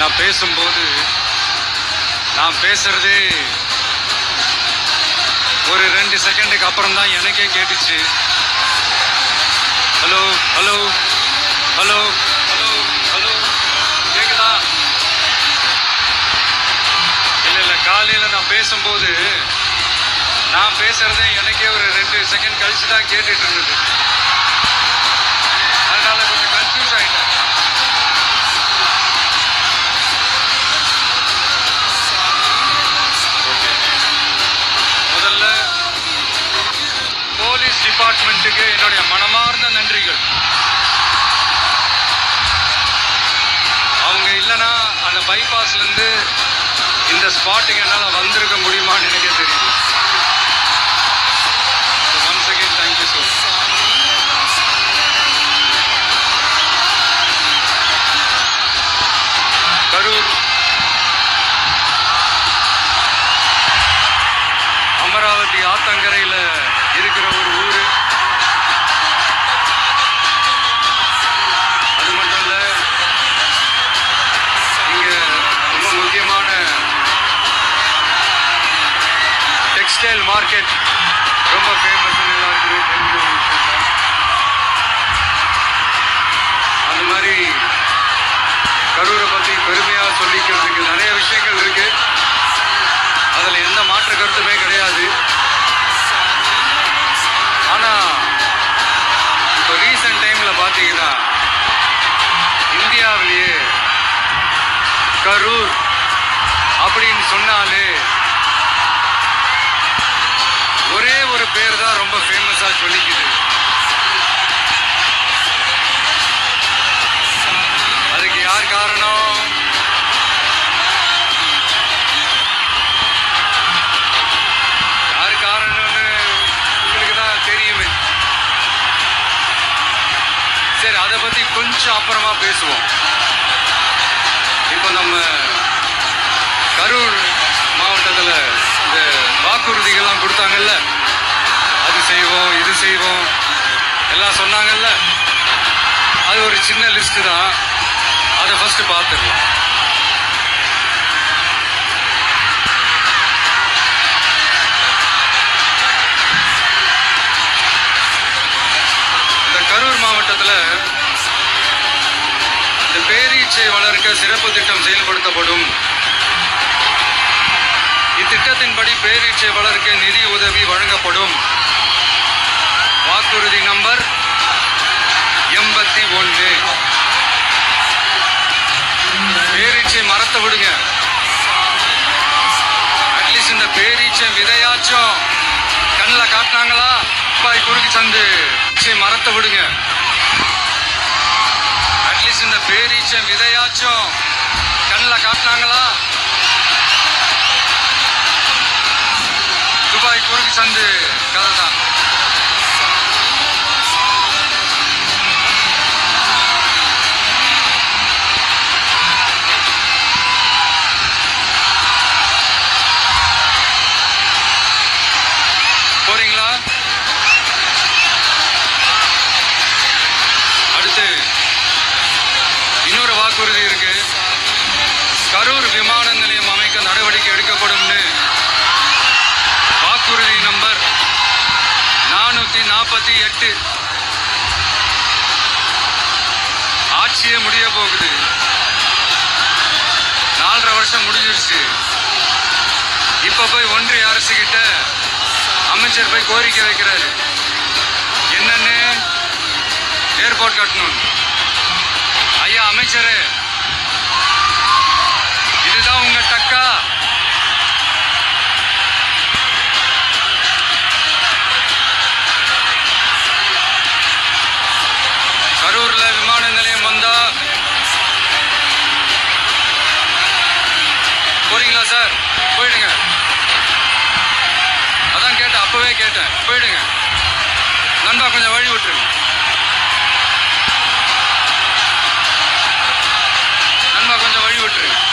நான் பேசும்போது நான் பேசுறது ஒரு ரெண்டு செகண்டுக்கு அப்புறம் தான் எனக்கே கேட்டுச்சு. Hello hello hello hello hello கேக்குதா? இல்ல இல்ல காலையில நான் பேசும்போது நான் பேசுறதே எனக்கே ஒரு ரெண்டு செகண்ட் கழிச்சு தான் கேட்டுட்டு இருந்தது. டிபார்ட்மெண்ட்டுக்கு என்னுடைய மனமார்ந்த நன்றிகள். அவங்க இல்லைன்னா அந்த பைபாஸ்லேருந்து இந்த ஸ்பாட்டுக்கு என்னால் வந்திருக்க முடியுமான்னு எனக்கே தெரியும் டெக்ஸ்டைல் மார்க்கெட் ரொம்ப ஃபேமஸ் எல்லாருக்குமே தெரிஞ்ச ஒரு விஷயம் தான் அந்த மாதிரி கரூரை பற்றி பெருமையாக சொல்லிக்கிறதுக்கு நிறைய விஷயங்கள் இருக்கு. அதில் எந்த மாற்று கருத்துமே கிடையாது. ஆனால் இப்போ ரீசெண்ட் டைமில் பார்த்தீங்கன்னா இந்தியாவிலேயே கரூர் ரொம்ப சொல்லிக்குது அதுக்கு யார் காரணம் யார் காரணம்னு உங்களுக்கு தான் தெரியுமே. சரி அதை பத்தி கொஞ்சம் அப்புறமா பேசுவோம். இப்போ நம்ம செய்வோம். எல்லாம் சொன்னாங்கல்ல? அது ஒரு சின்ன லிஸ்ட்டு தான். அதை ஃபஸ்ட்டு பார்த்துடலாம் இந்த கரூர் மாவட்டத்தில் இந்த பேரீச்சை வளர்க்க சிறப்பு திட்டம் செயல்படுத்தப்படும். இத்திட்டத்தின்படி பேரீச்சை வளர்க்க நிதி உதவி வழங்கப்படும். இந்த விதையாச்சும். கண்ணில் காட்டினாங்களா? பாய் குறுக்கு சந்து. சரி மரத்தை விடுங்க. அட்லீஸ்ட் இந்த பேரீச்சம் விதையாச்சும். கண்ணில் காட்டினாங்களா? துபாய் குறுக்கு சந்து. கதை தான் ஆட்சியே முடிய போகுது. நாலரை வருஷம் முடிஞ்சிருச்சு. இப்ப போய் ஒன்றிய அரசு கிட்ட அமைச்சர் போய் கோரிக்கை வைக்கிறாரு. என்னன்னு ஏர்போர்ட் கட்டணும். ஐயா அமைச்சரே சார் போயிடுங்க. அதான் கேட்டேன் அப்பவே கேட்டேன். போயிடுங்க. நண்பா கொஞ்சம் வழி விட்டுருங்க. நண்பா கொஞ்சம் வழி விட்டுருங்க.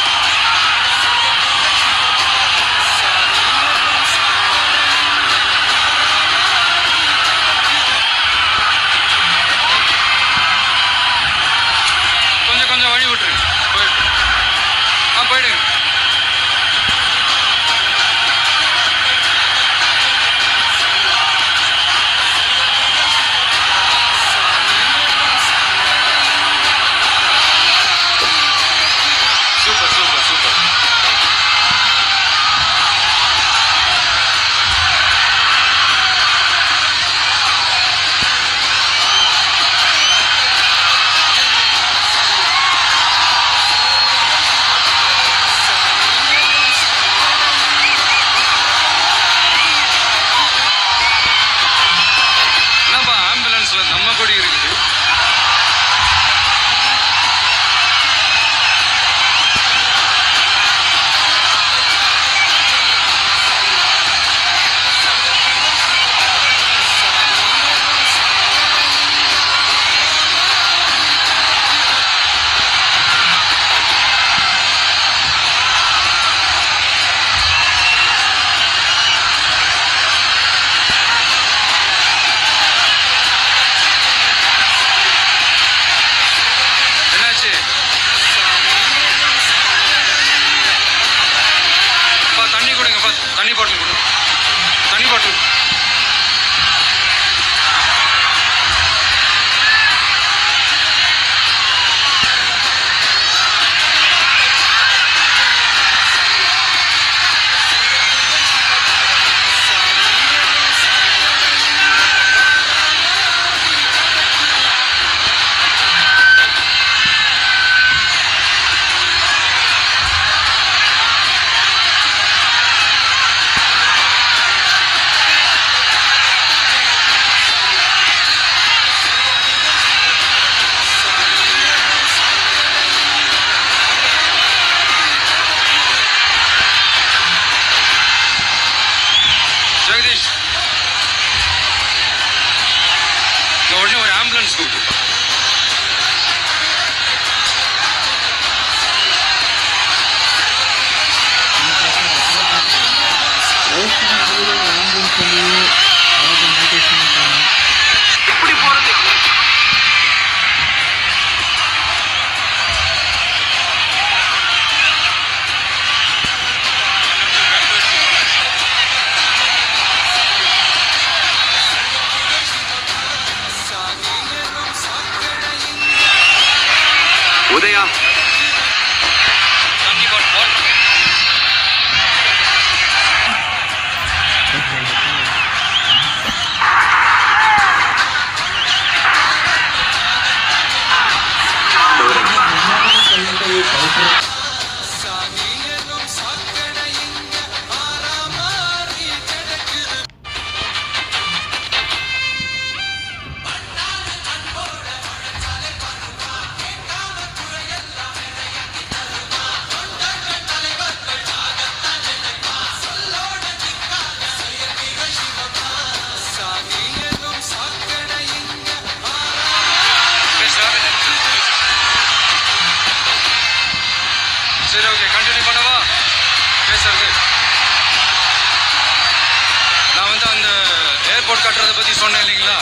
பற்றி சொன்னேன் இல்லைங்களா?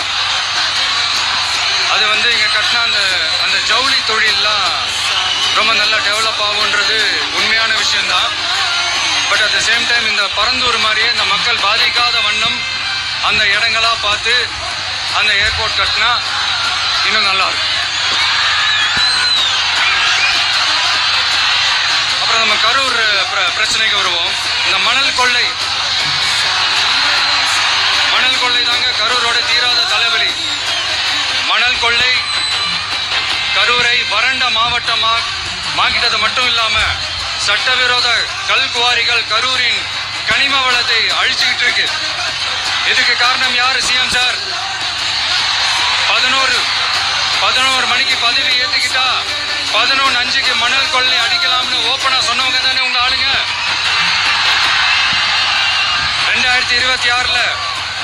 அது வந்து இங்கே கட்டின அந்த அந்த ஜவுளி தொழிலெலாம் ரொம்ப நல்லா டெவலப் ஆகுன்றது உண்மையான விஷயந்தான் but at the same time இந்த பரந்தூர் மாதிரியே இந்த மக்கள் பாதிக்காத வண்ணம் அந்த இடங்களாக பார்த்து அந்த ஏர்போர்ட் கட்டினா இன்னும் நல்லா இருக்கும். அப்புறம் நம்ம கரூர் பிரச்சனைக்கு வருவோம். இந்த மணல் கொள்ளை கரூரோட தீராத தலைவலி. மணல் கொள்ளை கரூரை வறண்ட மாவட்டமாக மாக்கிட்டது மட்டும் இல்லாம சட்டவிரோத கல் குவாரிகள் கரூரின் கனிம வளத்தை அழிச்சுக்கிட்டு இருக்கு. இதுக்கு காரணம் யாரு சிஎம் சார்? பதினோரு பதினோரு மணிக்கு பதவி ஏத்துக்கிட்டா பதினொன்று அஞ்சுக்கு மணல் கொள்ளை அடிக்கலாம்னு ஓப்பனா சொன்னவங்க தானே உங்க ஆளுங்க? ரெண்டாயிரத்தி இருபத்தி ஆறுல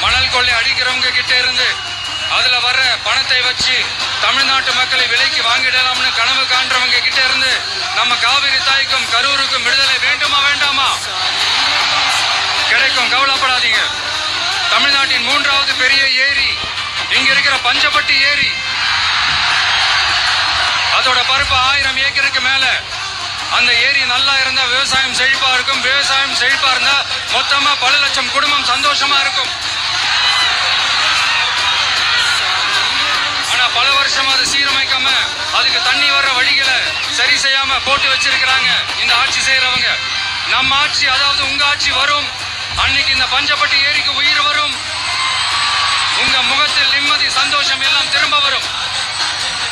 மணல் கொள்ளை அடிக்கிறவங்க கிட்ட இருந்து அதுல வர்ற பணத்தை வச்சு தமிழ்நாட்டு மக்களை விலைக்கு வாங்கிடலாம்னு கனவு காண்றவங்க கிட்ட இருந்து நம்ம காவிரி தாய்க்கும் கரூருக்கும் விடுதலை வேண்டுமா வேண்டாமா? கிடைக்கும் கவலைப்படாதீங்க. தமிழ்நாட்டின் மூன்றாவது பெரிய ஏரி இங்க இருக்கிற பஞ்சப்பட்டி ஏரி. அதோட பருப்பு ஆயிரம் ஏக்கருக்கு மேல. அந்த ஏரி நல்லா இருந்தா விவசாயம் செழிப்பா இருக்கும். விவசாயம் செழிப்பா இருந்தா மொத்தமா பல லட்சம் குடும்பம் சந்தோஷமா இருக்கும். வருஷமா அதை சீரமைக்காம அதுக்கு தண்ணி வர்ற வழிகளை சரி செய்யாம போட்டு வச்சிருக்கிறாங்க இந்த ஆட்சி செய்யறவங்க நம்ம ஆட்சி அதாவது உங்க ஆட்சி வரும். அன்னைக்கு இந்த பஞ்சப்பட்டி ஏரிக்கு உயிர் வரும். உங்க முகத்தில் நிம்மதி சந்தோஷம் எல்லாம் திரும்ப வரும்.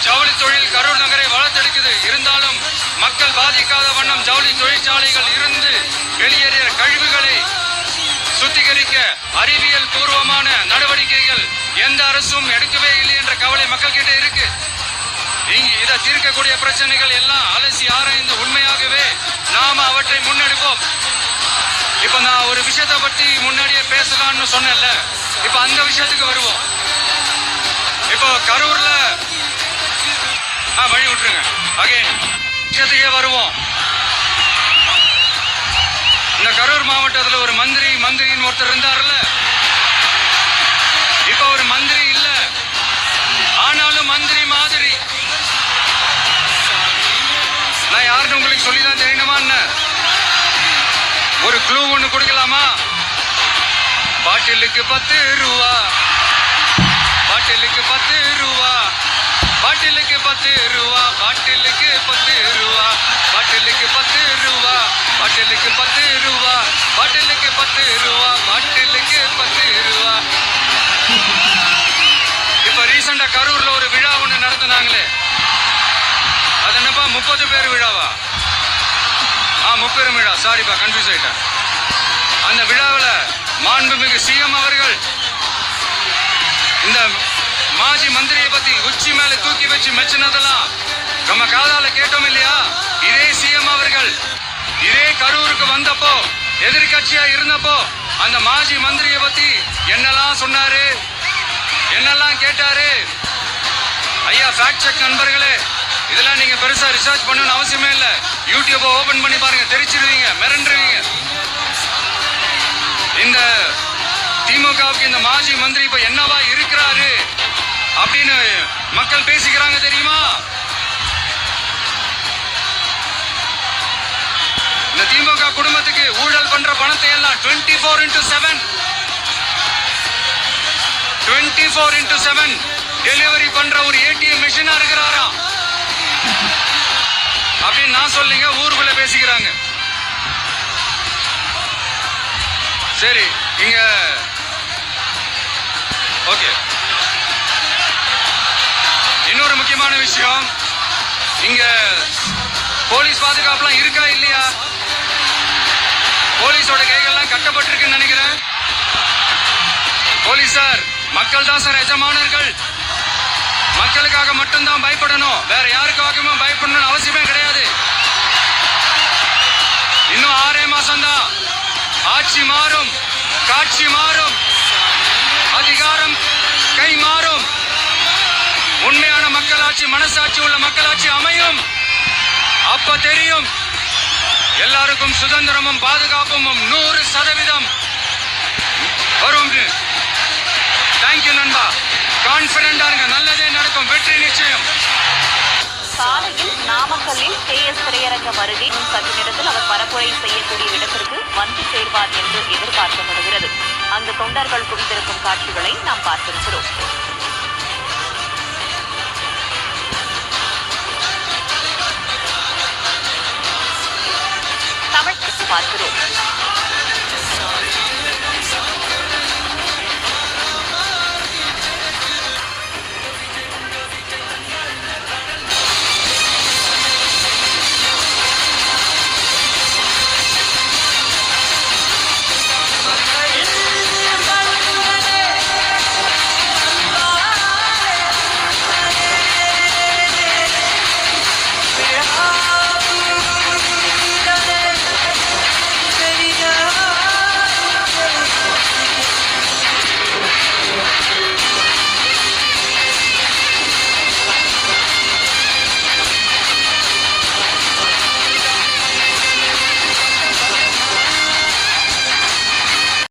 ஜவுளி தொழில் கரூர் நகரை வளர்த்தெடுக்குது. இருந்தாலும் மக்கள் பாதிக்காத வண்ணம் ஜவுளி தொழிற்சாலைகள் இருந்து வெளியேறிய கழிவுகளை சுத்திகரிக்க அறிவியல் பூர்வமான நடவடிக்கைகள் எந்த அரசும் எடுக்கவே இல்லை என்ற கவலை மக்கள் கிட்ட இருக்கு. இங்கு இதை தீர்க்கக்கூடிய பிரச்சனைகள் எல்லாம் அலசி ஆராய்ந்து உண்மையாகவே நாம அவற்றை முன்னெடுப்போம். இப்ப நான் ஒரு விஷயத்தை பத்தி முன்னாடியே பேசலாம்னு சொன்னேன்ல. இப்ப அந்த விஷயத்துக்கு வருவோம். இப்போ கரூர்ல ஆ வழி விட்டுருங்க. அகைன் விஷயத்துக்கே வருவோம் இந்த கரூர் மாவட்டத்துல ஒரு மந்திரி மந்திரின்னு ஒருத்தர் இருந்தார்ல இப்ப ஒரு மந்திரி இல்ல. ஆனாலும் மந்திரி மாதிரி. நான் யாருன்னு உங்களுக்கு சொல்லிதான் தெரியணுமா என்ன? ஒரு க்ளூ ஒண்ணு கொடுக்கலாமா? பாட்டிலுக்கு பத்து ரூபா பாட்டிலுக்கு பத்து ரூபா பாட்டிலுக்கு பத்து ரூபா பாட்டிலுக்கு பத்து ரூபா பாட்டிலுக்கு பத்து ரூபா பாட்டிலுக்கு பத்து ரூபா பாட்டிலுக்கு பத்து ரூபா பாட்டிலுக்கு பத்து ரூபா இப்போ ரீசெண்டாக கரூரில் ஒரு விழா ஒன்று நடத்துனாங்களே. அது என்னப்பா முப்பது பேர் விழாவா? ஆ முப்பெரும் விழா. சாரிப்பா கன்ஃபியூஸ் ஆயிட்டேன். அந்த விழாவில் மாண்புமிகு சிஎம் அவர்கள் இந்த மாஜி மந்திரியை பத்தி உச்சி மேல தூக்கி வச்சு மெச்சினதெல்லாம் நம்ம காதால கேட்டோம் இல்லையா? இதே சிஎம் அவர்கள் இதே கரூருக்கு வந்தப்போ எதிர்கட்சியா இருந்தப்போ அந்த மாஜி மந்திரியை பத்தி என்னெல்லாம் சொன்னாரு? என்னெல்லாம் கேட்டாரு? ஐயா ஃபேக்ட் செக் நண்பர்களே இதெல்லாம் நீங்க பெருசா ரிசர்ச் பண்ணணும்னு அவசியமே இல்ல. யூடியூப் ஓபன் பண்ணி பாருங்க தெரிச்சிருவீங்க மிரண்டுருவீங்க. இந்த திமுகவுக்கு இந்த மாஜி மந்திரி இப்ப என்னவா இருக்கிறாரு? அப்படின்னு மக்கள் பேசிக்கிறாங்க தெரியுமா? இந்த திமுக குடும்பத்துக்கு ஊழல் பண்ற பணத்தை எல்லாம் twenty four into seven twenty four into seven delivery பண்ற ஒரு ஏடிஎம் மிஷினா இருக்கிறாரா? அப்படின்னு நான் சொல்லுங்க ஊருக்குள்ள பேசிக்கிறாங்க. சரி இங்க. ஓகே. இன்னொரு முக்கியமான விஷயம் இங்க போலீஸ் பாதுகாப்புலாம் இருக்கா இல்லையா? போலீஸோட கைகள்லாம் கட்டப்பட்டிருக்குன்னு நினைக்கிறேன். போலீசார் மக்கள் தான் சார் எஜமானர்கள். மக்களுக்காக மட்டும்தான் பயப்படணும். வேற யாருக்காகவும் பயப்படணும்னு அவசியமே கிடையாது. இன்னும் ஆறே மாசம் தான் ஆட்சி மாறும் காட்சி மாறும் அதிகாரம் கை மாறும். உண்மையான மக்களாட்சி மனசாட்சி உள்ள மக்களாட்சி அமையும். அப்ப தெரியும். எல்லாருக்கும் சுதந்திரமும் பாதுகாப்பும் நூறு சதவீதம். வரும். தேங்க்யூ நண்பா. கான்பிடண்டா இருங்க. நல்லதே நடக்கும். வெற்றி நிச்சயம். சாலையில் நாமக்கல்லில் கே எஸ் திரையரங்கம் அருகே சற்று நேரத்தில் அவர் பரப்புரை செய்யக்கூடிய இடத்திற்கு வந்து சேர்வார் என்று எதிர்பார்க்கப்படுகிறது. அங்கு தொண்டர்கள் குவிந்திருக்கும் காட்சிகளை நாம் பார்த்திருக்கிறோம். बात करो